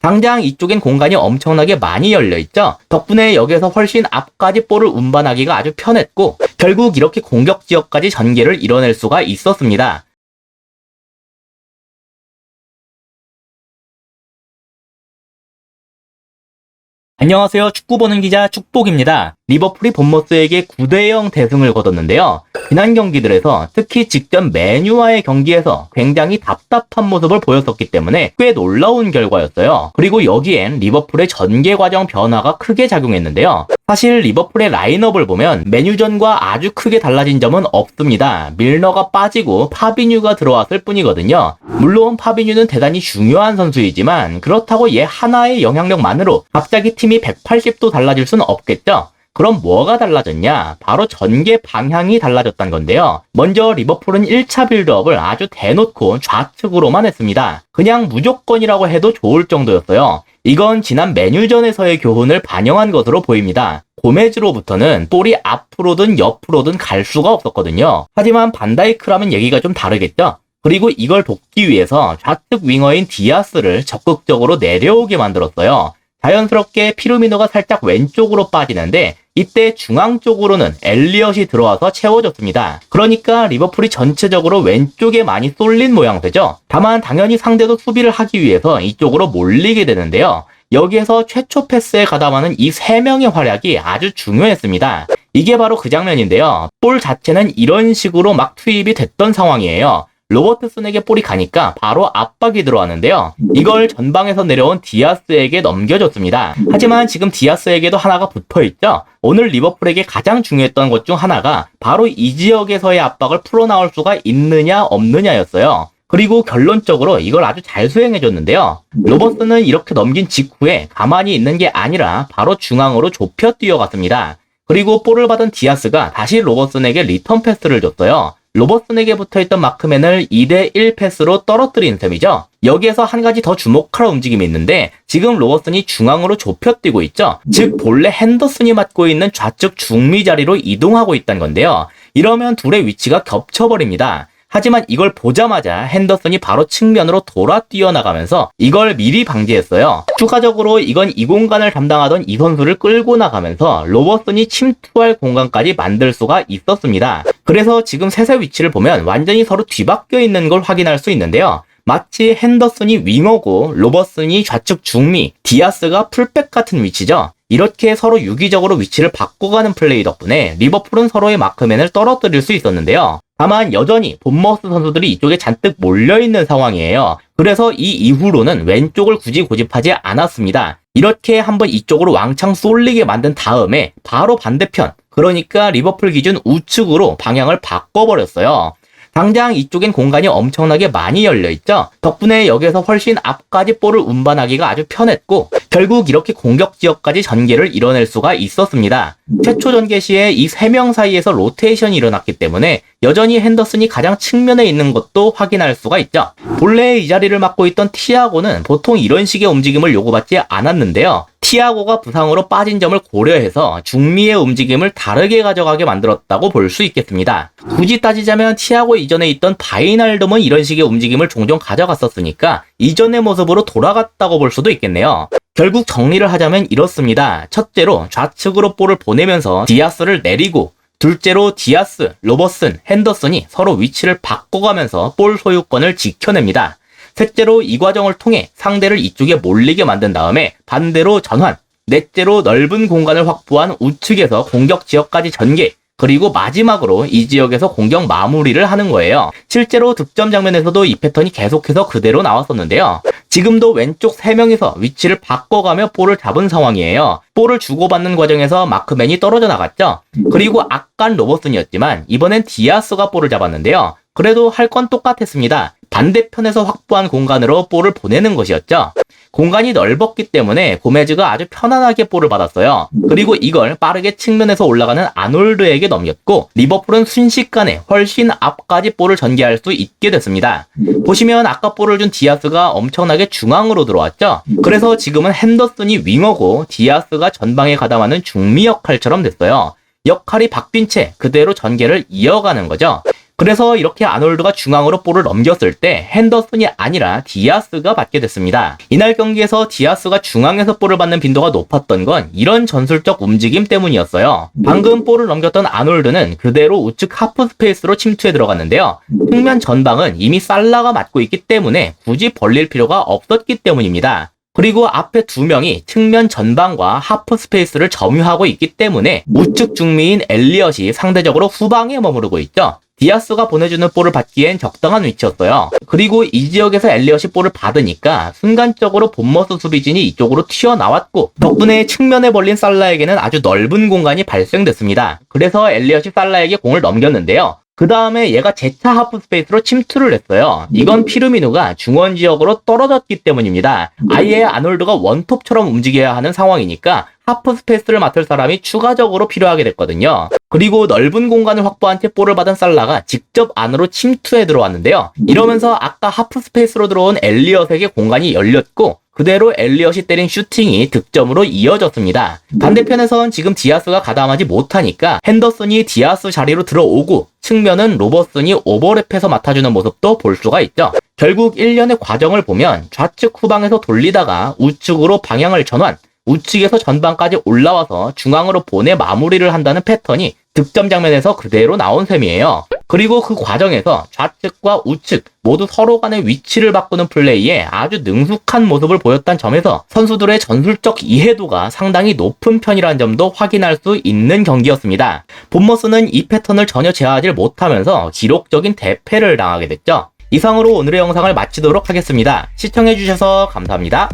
당장 이쪽엔 공간이 엄청나게 많이 열려 있죠. 덕분에 여기에서 훨씬 앞까지 볼을 운반하기가 아주 편했고 결국 이렇게 공격 지역까지 전개를 이뤄낼 수가 있었습니다. 안녕하세요. 축구 보는 기자 축복입니다. 리버풀이 본머스에게 9대0 대승을 거뒀는데요. 지난 경기들에서 특히 직전 메뉴와의 경기에서 굉장히 답답한 모습을 보였었기 때문에 꽤 놀라운 결과였어요. 그리고 여기엔 리버풀의 전개 과정 변화가 크게 작용했는데요. 사실 리버풀의 라인업을 보면 메뉴전과 아주 크게 달라진 점은 없습니다. 밀너가 빠지고 파비뉴가 들어왔을 뿐이거든요. 물론 파비뉴는 대단히 중요한 선수이지만 그렇다고 얘 하나의 영향력만으로 갑자기 팀이 180도 달라질 수는 없겠죠. 그럼 뭐가 달라졌냐? 바로 전개 방향이 달라졌다는 건데요. 먼저 리버풀은 1차 빌드업을 아주 대놓고 좌측으로만 했습니다. 그냥 무조건이라고 해도 좋을 정도였어요. 이건 지난 메뉴전에서의 교훈을 반영한 것으로 보입니다. 고메즈로부터는 볼이 앞으로든 옆으로든 갈 수가 없었거든요. 하지만 반다이크라면 얘기가 좀 다르겠죠? 그리고 이걸 돕기 위해서 좌측 윙어인 디아스를 적극적으로 내려오게 만들었어요. 자연스럽게 피루미노가 살짝 왼쪽으로 빠지는데 이때 중앙 쪽으로는 엘리엇이 들어와서 채워줬습니다. 그러니까 리버풀이 전체적으로 왼쪽에 많이 쏠린 모양새죠. 다만 당연히 상대도 수비를 하기 위해서 이쪽으로 몰리게 되는데요. 여기에서 최초 패스에 가담하는 이 세 명의 활약이 아주 중요했습니다. 이게 바로 그 장면인데요. 볼 자체는 이런 식으로 막 투입이 됐던 상황이에요. 로버트슨에게 볼이 가니까 바로 압박이 들어왔는데요. 이걸 전방에서 내려온 디아스에게 넘겨줬습니다. 하지만 지금 디아스에게도 하나가 붙어있죠. 오늘 리버풀에게 가장 중요했던 것 중 하나가 바로 이 지역에서의 압박을 풀어나올 수가 있느냐 없느냐였어요. 그리고 결론적으로 이걸 아주 잘 수행해줬는데요. 로버트는 이렇게 넘긴 직후에 가만히 있는 게 아니라 바로 중앙으로 좁혀 뛰어갔습니다. 그리고 볼을 받은 디아스가 다시 로버슨에게 리턴 패스를 줬어요. 로버슨에게 붙어있던 마크맨을 2대1 패스로 떨어뜨린 셈이죠. 여기에서 한 가지 더 주목할 움직임이 있는데 지금 로버슨이 중앙으로 좁혀 뛰고 있죠. 즉 본래 핸더슨이 맡고 있는 좌측 중미 자리로 이동하고 있다는 건데요. 이러면 둘의 위치가 겹쳐버립니다. 하지만 이걸 보자마자 핸더슨이 바로 측면으로 돌아 뛰어나가면서 이걸 미리 방지했어요. 추가적으로 이건 이 공간을 담당하던 이 선수를 끌고 나가면서 로버슨이 침투할 공간까지 만들 수가 있었습니다. 그래서 지금 셋의 위치를 보면 완전히 서로 뒤바뀌어 있는 걸 확인할 수 있는데요. 마치 핸더슨이 윙어고 로버슨이 좌측 중미, 디아스가 풀백 같은 위치죠. 이렇게 서로 유기적으로 위치를 바꿔가는 플레이 덕분에 리버풀은 서로의 마크맨을 떨어뜨릴 수 있었는데요. 다만 여전히 본머스 선수들이 이쪽에 잔뜩 몰려있는 상황이에요. 그래서 이 이후로는 왼쪽을 굳이 고집하지 않았습니다. 이렇게 한번 이쪽으로 왕창 쏠리게 만든 다음에 바로 반대편, 그러니까 리버풀 기준 우측으로 방향을 바꿔버렸어요. 당장 이쪽엔 공간이 엄청나게 많이 열려있죠. 덕분에 여기에서 훨씬 앞까지 볼을 운반하기가 아주 편했고 결국 이렇게 공격 지역까지 전개를 이뤄낼 수가 있었습니다. 최초 전개 시에 이 세 명 사이에서 로테이션이 일어났기 때문에 여전히 핸더슨이 가장 측면에 있는 것도 확인할 수가 있죠. 본래 이 자리를 맡고 있던 티아고는 보통 이런 식의 움직임을 요구받지 않았는데요. 티아고가 부상으로 빠진 점을 고려해서 중미의 움직임을 다르게 가져가게 만들었다고 볼 수 있겠습니다. 굳이 따지자면 티아고 이전에 있던 바이날돔은 이런 식의 움직임을 종종 가져갔었으니까 이전의 모습으로 돌아갔다고 볼 수도 있겠네요. 결국 정리를 하자면 이렇습니다. 첫째로 좌측으로 볼을 보내면서 디아스를 내리고 둘째로 디아스, 로버슨, 핸더슨이 서로 위치를 바꿔가면서 볼 소유권을 지켜냅니다. 셋째로 이 과정을 통해 상대를 이쪽에 몰리게 만든 다음에 반대로 전환. 넷째로 넓은 공간을 확보한 우측에서 공격 지역까지 전개. 그리고 마지막으로 이 지역에서 공격 마무리를 하는 거예요. 실제로 득점 장면에서도 이 패턴이 계속해서 그대로 나왔었는데요. 지금도 왼쪽 3명이서 위치를 바꿔가며 볼을 잡은 상황이에요. 볼을 주고받는 과정에서 마크맨이 떨어져 나갔죠. 그리고 아깐 로버슨이었지만 이번엔 디아스가 볼을 잡았는데요. 그래도 할 건 똑같았습니다. 반대편에서 확보한 공간으로 볼을 보내는 것이었죠. 공간이 넓었기 때문에 고메즈가 아주 편안하게 볼을 받았어요. 그리고 이걸 빠르게 측면에서 올라가는 아놀드에게 넘겼고 리버풀은 순식간에 훨씬 앞까지 볼을 전개할 수 있게 됐습니다. 보시면 아까 볼을 준 디아스가 엄청나게 중앙으로 들어왔죠. 그래서 지금은 핸더슨이 윙어고 디아스가 전방에 가담하는 중미 역할처럼 됐어요. 역할이 바뀐 채 그대로 전개를 이어가는 거죠. 그래서 이렇게 아놀드가 중앙으로 볼을 넘겼을 때 핸더슨이 아니라 디아스가 받게 됐습니다. 이날 경기에서 디아스가 중앙에서 볼을 받는 빈도가 높았던 건 이런 전술적 움직임 때문이었어요. 방금 볼을 넘겼던 아놀드는 그대로 우측 하프 스페이스로 침투해 들어갔는데요. 측면 전방은 이미 살라가 맡고 있기 때문에 굳이 벌릴 필요가 없었기 때문입니다. 그리고 앞에 두 명이 측면 전방과 하프 스페이스를 점유하고 있기 때문에 우측 중미인 엘리엇이 상대적으로 후방에 머무르고 있죠. 디아스가 보내주는 볼을 받기엔 적당한 위치였어요. 그리고 이 지역에서 엘리엇이 볼을 받으니까 순간적으로 본머스 수비진이 이쪽으로 튀어나왔고 덕분에 측면에 벌린 살라에게는 아주 넓은 공간이 발생됐습니다. 그래서 엘리엇이 살라에게 공을 넘겼는데요. 그 다음에 얘가 제차 하프 스페이스로 침투를 했어요. 이건 피르미누가 중원 지역으로 떨어졌기 때문입니다. 아예 아놀드가 원톱처럼 움직여야 하는 상황이니까 하프 스페이스를 맡을 사람이 추가적으로 필요하게 됐거든요. 그리고 넓은 공간을 확보한 채 볼을 받은 살라가 직접 안으로 침투해 들어왔는데요. 이러면서 아까 하프 스페이스로 들어온 엘리엇에게 공간이 열렸고 그대로 엘리엇이 때린 슈팅이 득점으로 이어졌습니다. 반대편에선 지금 디아스가 가담하지 못하니까 핸더슨이 디아스 자리로 들어오고 측면은 로버슨이 오버랩해서 맡아주는 모습도 볼 수가 있죠. 결국 1년의 과정을 보면 좌측 후방에서 돌리다가 우측으로 방향을 전환, 우측에서 전방까지 올라와서 중앙으로 보내 마무리를 한다는 패턴이 득점 장면에서 그대로 나온 셈이에요. 그리고 그 과정에서 좌측과 우측 모두 서로 간의 위치를 바꾸는 플레이에 아주 능숙한 모습을 보였다는 점에서 선수들의 전술적 이해도가 상당히 높은 편이라는 점도 확인할 수 있는 경기였습니다. 본머스는 이 패턴을 전혀 제어하지 못하면서 기록적인 대패를 당하게 됐죠. 이상으로 오늘의 영상을 마치도록 하겠습니다. 시청해주셔서 감사합니다.